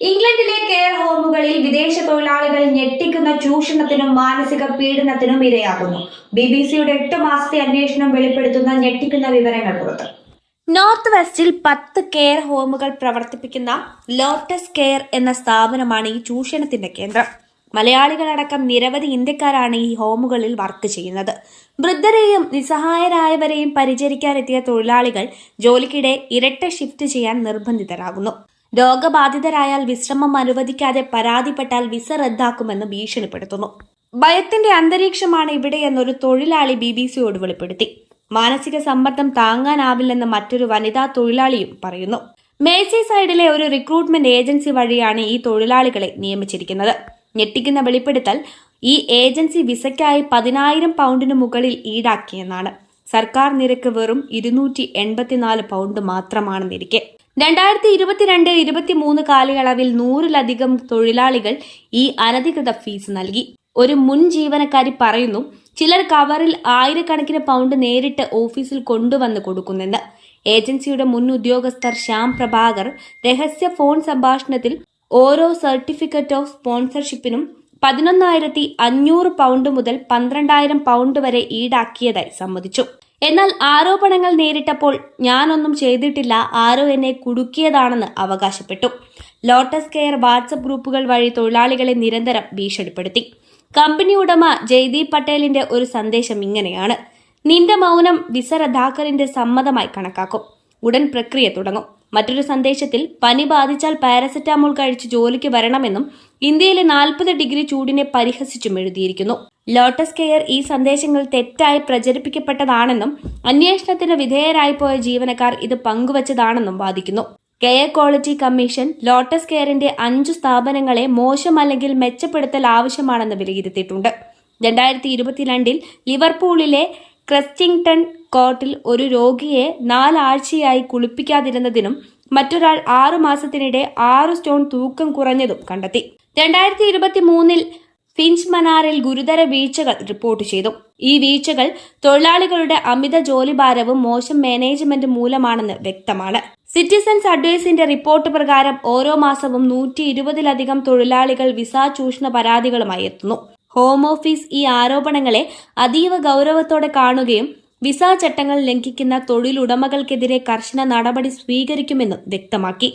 ഇംഗ്ലണ്ടിലെ കെയർ ഹോമുകളിൽ വിദേശ തൊഴിലാളികൾ ഞെട്ടിക്കുന്ന ചൂഷണത്തിനും മാനസിക പീഡനത്തിനും ഇരയാകുന്നു. ബി ബി സിയുടെ എട്ട് മാസത്തെ അന്വേഷണം വെളിപ്പെടുത്തുന്ന ഞെട്ടിക്കുന്ന വിവരങ്ങൾ പുറത്ത്. നോർത്ത് വെസ്റ്റിൽ പത്ത് കെയർ ഹോമുകൾ പ്രവർത്തിപ്പിക്കുന്ന ലോട്ടസ് കെയർ എന്ന സ്ഥാപനമാണ് ഈ ചൂഷണത്തിന്റെ കേന്ദ്രം. മലയാളികളടക്കം നിരവധി ഇന്ത്യക്കാരാണ് ഈ ഹോമുകളിൽ വർക്ക് ചെയ്യുന്നത്. വൃദ്ധരെയും നിസ്സഹായരായവരെയും പരിചരിക്കാനെത്തിയ തൊഴിലാളികൾ ജോലിക്കിടെ ഇരട്ട ഷിഫ്റ്റ് ചെയ്യാൻ നിർബന്ധിതരാകുന്നു. രോഗബാധിതരായാൽ വിശ്രമം അനുവദിക്കാതെ പരാതിപ്പെട്ടാൽ വിസ റദ്ദാക്കുമെന്ന് ഭീഷണിപ്പെടുത്തുന്നു. ഭയത്തിന്റെ അന്തരീക്ഷമാണ് ഇവിടെ എന്നൊരു തൊഴിലാളി ബി ബി സിയോട് വെളിപ്പെടുത്തി. മാനസിക സമ്മർദ്ദം താങ്ങാനാവില്ലെന്ന് മറ്റൊരു വനിതാ തൊഴിലാളിയും പറയുന്നു. മേസി സൈഡിലെ ഒരു റിക്രൂട്ട്മെന്റ് ഏജൻസി വഴിയാണ് ഈ തൊഴിലാളികളെ നിയമിച്ചിരിക്കുന്നത്. ഞെട്ടിക്കുന്ന വെളിപ്പെടുത്തൽ ഈ ഏജൻസി വിസയ്ക്കായി പതിനായിരം പൗണ്ടിന് മുകളിൽ ഈടാക്കിയെന്നാണ്. സർക്കാർ നിരക്ക് വെറും ഇരുന്നൂറ്റി എൺപത്തിനാല് പൗണ്ട് മാത്രമാണെന്നിരിക്കെ. രണ്ടായിരത്തി ഇരുപത്തിരണ്ട് ഇരുപത്തിമൂന്ന് കാലയളവിൽ നൂറിലധികം തൊഴിലാളികൾ ഈ അനധികൃത ഫീസ് നൽകി. ഒരു മുൻ ജീവനക്കാരി പറയുന്നു ചിലർ കവറിൽ ആയിരക്കണക്കിന് പൗണ്ട് നേരിട്ട് ഓഫീസിൽ കൊണ്ടുവന്ന് കൊടുക്കുന്നെന്ന് ഏജൻസിയുടെ മുൻ ഉദ്യോഗസ്ഥർ ശ്യാം പ്രഭാകർ രഹസ്യ ഫോൺ സംഭാഷണത്തിൽ ഓരോ സർട്ടിഫിക്കറ്റ് ഓഫ് സ്പോൺസർഷിപ്പിനും പതിനൊന്നായിരത്തി അഞ്ഞൂറ് പൗണ്ട് മുതൽ പന്ത്രണ്ടായിരം പൗണ്ട് വരെ ഈടാക്കിയതായി സമ്മതിച്ചു. എന്നാൽ ആരോപണങ്ങൾ നേരിട്ടപ്പോൾ ഞാനൊന്നും ചെയ്തിട്ടില്ല. ആരോ എന്നെ കുടുക്കിയതാണെന്ന് അവകാശപ്പെട്ടു. ലോട്ടസ് കെയർ വാട്സപ്പ് ഗ്രൂപ്പുകൾ വഴി തൊഴിലാളികളെ നിരന്തരം ഭീഷണിപ്പെടുത്തി. കമ്പനി ഉടമ ജയ്ദീപ് പട്ടേലിന്റെ ഒരു സന്ദേശം ഇങ്ങനെയാണ്. നിന്റെ മൗനം വിസ സമ്മതമായി കണക്കാക്കും. ഉടൻ പ്രക്രിയ തുടങ്ങും. മറ്റൊരു സന്ദേശത്തിൽ പനി ബാധിച്ചാൽ പാരസെറ്റാമോൾ കഴിച്ച് ജോലിക്ക് വരണമെന്നും ഇന്ത്യയിലെ നാൽപ്പത് ഡിഗ്രി ചൂടിനെ പരിഹസിച്ചും എഴുതിയിരിക്കുന്നു. ലോട്ടസ് കെയർ ഈ സന്ദേശങ്ങൾ തെറ്റായി പ്രചരിപ്പിക്കപ്പെട്ടതാണെന്നും അന്വേഷണത്തിന് വിധേയരായി പോയ ജീവനക്കാർ ഇത് പങ്കുവച്ചതാണെന്നും വാദിക്കുന്നു. കെയർ ക്വാളിറ്റി കമ്മീഷൻ ലോട്ടസ് കെയറിന്റെ അഞ്ചു സ്ഥാപനങ്ങളെ മോശം അല്ലെങ്കിൽ മെച്ചപ്പെടുത്തൽ ആവശ്യമാണെന്ന് വിലയിരുത്തിയിട്ടുണ്ട്. രണ്ടായിരത്തി ഇരുപത്തിരണ്ടിൽ ലിവർപൂളിലെ ക്രസ്റ്റിംഗ്ടൺ കോർട്ടിൽ ഒരു രോഗിയെ നാലാഴ്ചയായി കുളിപ്പിക്കാതിരുന്നതിനും മറ്റൊരാൾ ആറു മാസത്തിനിടെ ആറ് സ്റ്റോൺ തൂക്കം കുറഞ്ഞതും കണ്ടെത്തി. രണ്ടായിരത്തി ഇരുപത്തി മൂന്നിൽ ഫിഞ്ച് മനാറിൽ ഗുരുതര വീഴ്ചകൾ റിപ്പോർട്ട് ചെയ്തു. ഈ വീഴ്ചകൾ തൊഴിലാളികളുടെ അമിത ജോലിഭാരവും മോശം മാനേജ്മെന്റ് മൂലമാണെന്ന് വ്യക്തമാണ്. സിറ്റിസൻസ് അഡ്വൈസിന്റെ റിപ്പോർട്ട് പ്രകാരം ഓരോ മാസവും നൂറ്റി ഇരുപതിലധികം തൊഴിലാളികൾ വിസ ചൂഷണ പരാതികളുമായി എത്തുന്നു. ഹോം ഓഫീസ് ഈ ആരോപണങ്ങളെ അതീവ ഗൗരവത്തോടെ കാണുകയും വിസ ചട്ടങ്ങൾ ലംഘിക്കുന്ന തൊഴിലുടമകൾക്കെതിരെ കർശന നടപടി സ്വീകരിക്കുമെന്നും വ്യക്തമാക്കി.